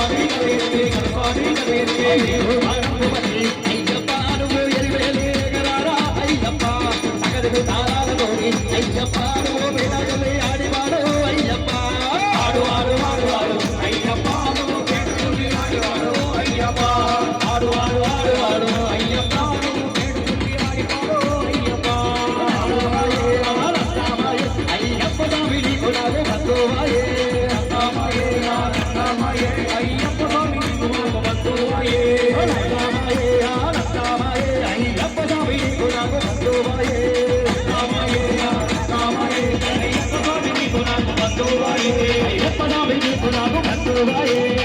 கண்பாடி கதிர்கே கண்பாடி கதிர்கே ಗೋವಾಯೇ